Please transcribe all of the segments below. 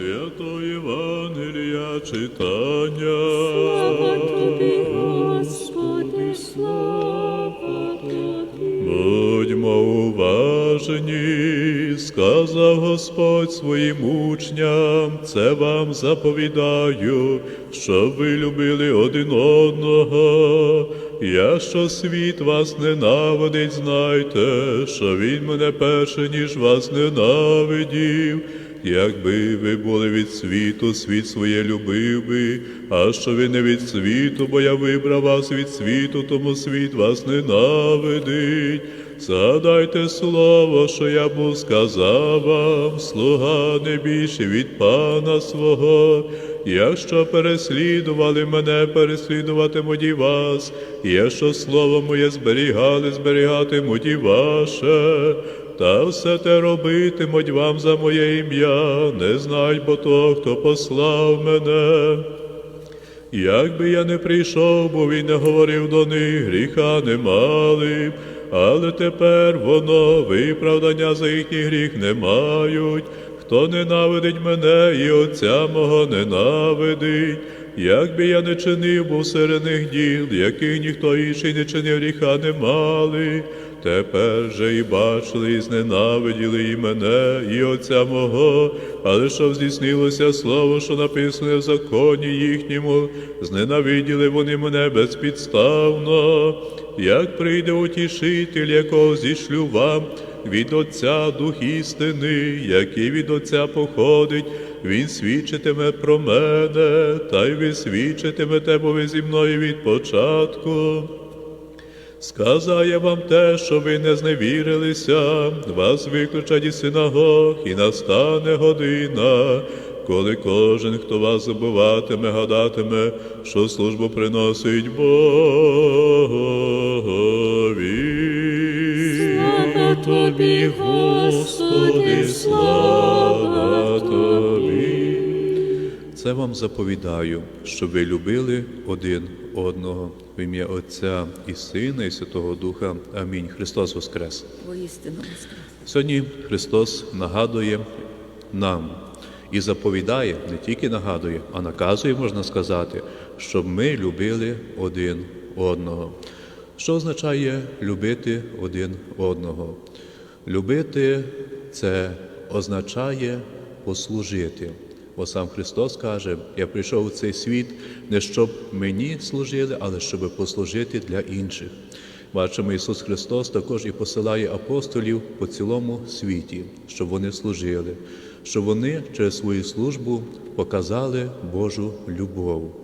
Святого Євангелія читання. Слава тобі, Господи, слава тобі. Будьмо уважні, сказав Господь своїм учням, це вам заповідаю, щоб ви любили один одного. Якщо світ вас ненавидить, знайте, що він мене перше, ніж вас ненавидів. Якби ви були від світу, світ своє любив би, а що ви не від світу, бо я вибрав вас від світу, тому світ вас ненавидить. Згадайте слово, що я був сказав вам, слуга не більше від пана свого. Якщо переслідували мене, переслідуватимуть і вас, якщо слово моє зберігали, зберігатимуть і ваше. Та все те робитимуть вам за моє ім'я, не знай бо того, хто послав мене. Якби я не прийшов, бо він не говорив до них, гріха не мали, але тепер воно виправдання за їхній гріх не мають. Хто ненавидить мене і Отця мого ненавидить, якби я не чинив був серед них діл, яких ніхто інший не чинив гріха не мали. Тепер же і бачили, і зненавиділи і мене, і Отця мого, але що здійснилося слово, що написане в законі їхньому, зненавиділи вони мене безпідставно, як прийде утішитель, якого зішлю вам від Отця Дух істини, який від Отця походить, він свідчитиме про мене, та й ви свідчитимете, бо ви зі мною від початку. Сказав я вам те, що ви не зневірилися, вас виключать із синагог, і настане година, коли кожен, хто вас забуватиме, гадатиме, що службу приносить Богові. Слава тобі, Господи, слава тобі. Це вам заповідаю, щоб ви любили один одного в ім'я Отця і Сина, і Святого Духа. Амінь. Христос Воскрес! Воістину воскрес. Сьогодні Христос нагадує нам і заповідає, не тільки нагадує, а наказує, можна сказати, щоб ми любили один одного. Що означає любити один одного? Любити це означає послужити. Бо сам Христос каже, я прийшов у цей світ не щоб мені служили, але щоб послужити для інших. Бачимо, Ісус Христос також і посилає апостолів по цілому світі, щоб вони служили, щоб вони через свою службу показали Божу любов.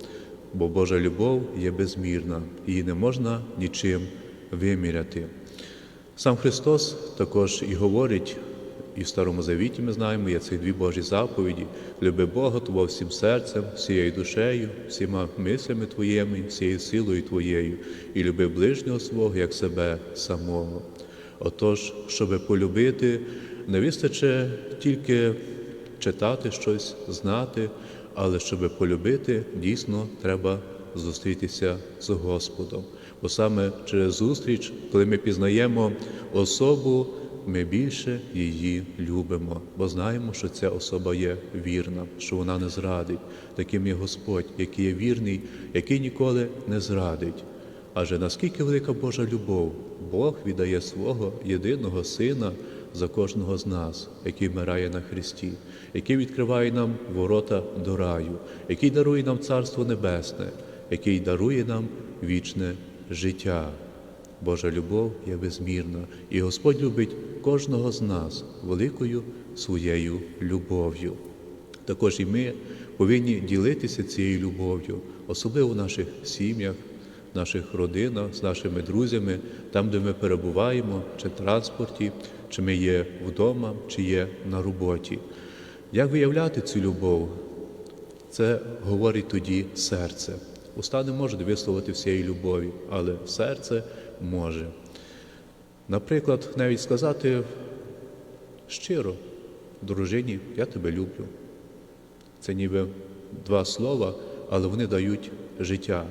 Бо Божа любов є безмірна, її не можна нічим виміряти. Сам Христос також і говорить, і в Старому Завіті ми знаємо, є ці дві Божі заповіді: люби Бога Твого всім серцем, всією душею, всіма мислями твоїми, всією силою твоєю, і люби ближнього свого, як себе самого. Отож, щоб полюбити, не вистачить тільки читати щось, знати, але щоб полюбити, дійсно треба зустрітися з Господом. Бо саме через зустріч, коли ми пізнаємо особу, ми більше її любимо, бо знаємо, що ця особа є вірна, що вона не зрадить. Таким є Господь, який є вірний, який ніколи не зрадить. Адже наскільки велика Божа любов, Бог віддає свого єдиного Сина за кожного з нас, який вмирає на Христі, який відкриває нам ворота до раю, який дарує нам Царство Небесне, який дарує нам вічне життя. Божа любов є безмірна, і Господь любить кожного з нас великою своєю любов'ю. Також і ми повинні ділитися цією любов'ю, особливо в наших сім'ях, наших родинах, з нашими друзями, там, де ми перебуваємо, чи в транспорті, чи ми є вдома, чи є на роботі. Як виявляти цю любов? Це говорить тоді серце. Уста не можуть висловити всієї любові, але серце може. Наприклад, навіть сказати щиро дружині, я тебе люблю. Це ніби два слова, але вони дають життя.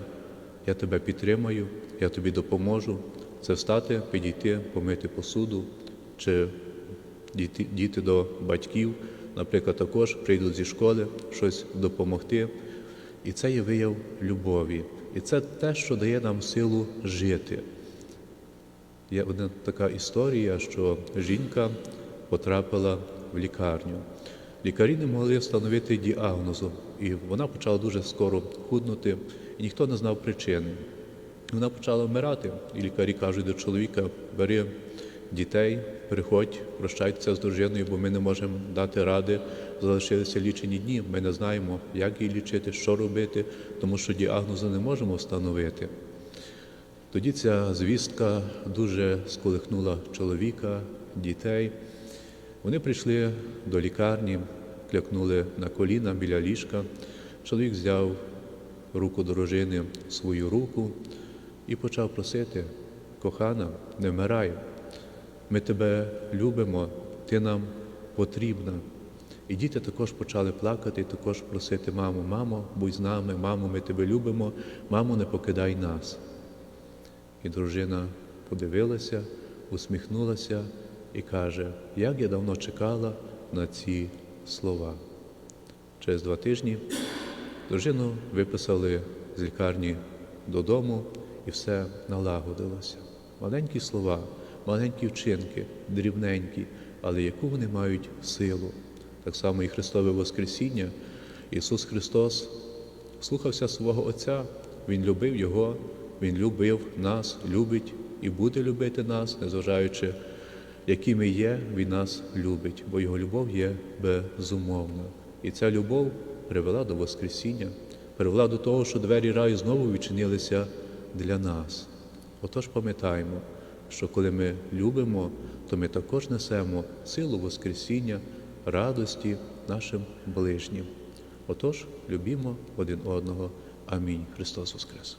Я тебе підтримаю, я тобі допоможу. Це встати, підійти, помити посуду, чи дійти, дійти до батьків, наприклад, також прийдуть зі школи щось допомогти. І це є вияв любові. І це те, що дає нам силу жити. Є одна така історія, що жінка потрапила в лікарню. Лікарі не могли встановити діагнозу, і вона почала дуже скоро худнути, і ніхто не знав причини. Вона почала вмирати, і лікарі кажуть до чоловіка: бери дітей, приходь, прощайтеся з дружиною, бо ми не можемо дати ради. Залишилися лічені дні. Ми не знаємо, як її лічити, що робити, тому що діагнозу не можемо встановити. Тоді ця звістка дуже сколихнула чоловіка, дітей. Вони прийшли до лікарні, клякнули на коліна біля ліжка. Чоловік взяв руку дружини свою руку і почав просити: кохана, не вмирай, ми тебе любимо, ти нам потрібна. І діти також почали плакати, також просити маму, мамо, будь з нами, мамо, ми тебе любимо, мамо, не покидай нас. І дружина подивилася, усміхнулася і каже, як я давно чекала на ці слова. Через два тижні дружину виписали з лікарні додому і все налагодилося. Маленькі слова, маленькі вчинки, дрібненькі, але яку вони мають силу. Так само і Христове Воскресіння. Ісус Христос слухався свого Отця, Він любив Його, Він любив нас, любить і буде любити нас, незважаючи, які ми є, Він нас любить, бо Його любов є безумовна. І ця любов привела до Воскресіння, привела до того, що двері раю знову відчинилися для нас. Отож пам'ятаємо, що коли ми любимо, то ми також несемо силу Воскресіння, радості нашим ближнім. Отож, любімо один одного. Амінь. Христос Воскрес!